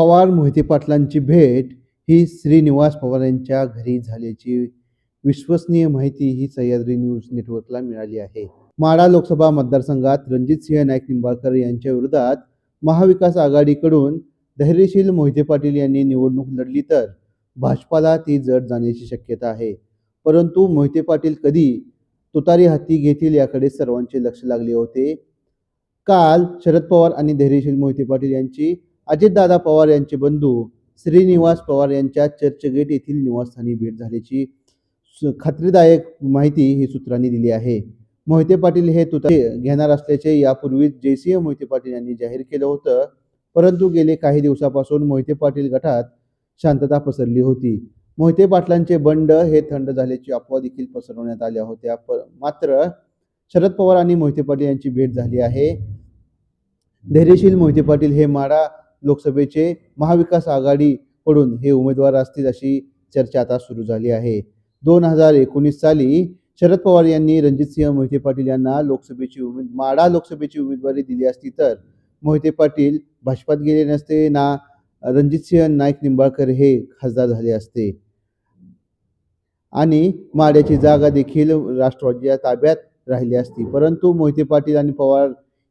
पवार मोहिते पाटलांची भेट ही श्रीनिवास पवार यांच्या घरी झाल्याची विश्वसनीय माहिती ही सह्याद्री न्यूज नेटवर्कला मिळाली आहे. माडा लोकसभा मतदारसंघात रणजितसिंह नाईक निंबाळकर यांच्या विरोधात महाविकास आघाडीकडून धैर्यशील मोहिते पाटील यांनी निवडणूक लढली तर भाजपाला ती जड जाण्याची शक्यता आहे. परंतु मोहिते पाटील कधी तुतारी हाती घेतील याकडे सर्वांचे लक्ष लागले होते. काल शरद पवार आणि धैर्यशील मोहिते पाटील यांची अजितदादा पवार यांचे बंधू श्रीनिवास पवार यांच्या चर्चगेट येथील निवासस्थानी भेट झाल्याची सु- खात्रीदायक माहिती ही सूत्रांनी दिली आहे. मोहिते पाटील हे तुतारी घेणार असल्याचे यापूर्वीच जयसिंह मोहिते पाटील यांनी जाहीर केलं होतं. परंतु गेले काही दिवसापासून मोहिते पाटील गटात शांतता पसरली होती. मोहिते पाटलांचे बंड हे थंड झाल्याची अफवा देखील पसरवण्यात आल्या होत्या. प- मात्र शरद पवार आणि मोहिते पाटील यांची भेट झाली आहे. धैर्यशील मोहिते पाटील हे माडा लोकसभेचे महाविकास आघाडीकडून हे उमेदवार असतील अशी चर्चा आता सुरू झाली आहे. दोन हजार एकोणीस साली शरद पवार यांनी रणजितसिंह मोहिते पाटील यांना लोकसभेची उमेद माडा लोकसभेची उमेदवारी दिली असती तर मोहिते पाटील भाजपात गेले नसते ना रणजितसिंह नाईक निंबाळकर हे खासदार झाले असते. आणि माड्याची जागा देखील राष्ट्रवादीच्या ताब्यात राहिली असती. परंतु मोहिते पाटील आणि पवार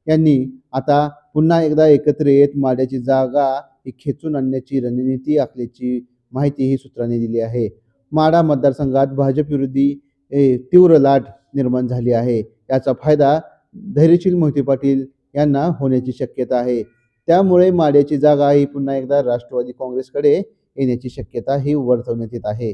यांनी आता पुन्हा एकदा एकत्र येत माड्याची जागा ही खेचून आणण्याची रणनीती आखल्याची माहिती ही सूत्रांनी दिली आहे. माडा मतदारसंघात भाजप विरोधी ए, तीव्र लाट निर्माण झाली आहे. याचा फायदा धैर्यशील मोहिते पाटील यांना होण्याची शक्यता आहे. त्यामुळे माड्याची जागा ही पुन्हा एकदा राष्ट्रवादी काँग्रेसकडे येण्याची शक्यता ही वर्तवण्यात येत आहे.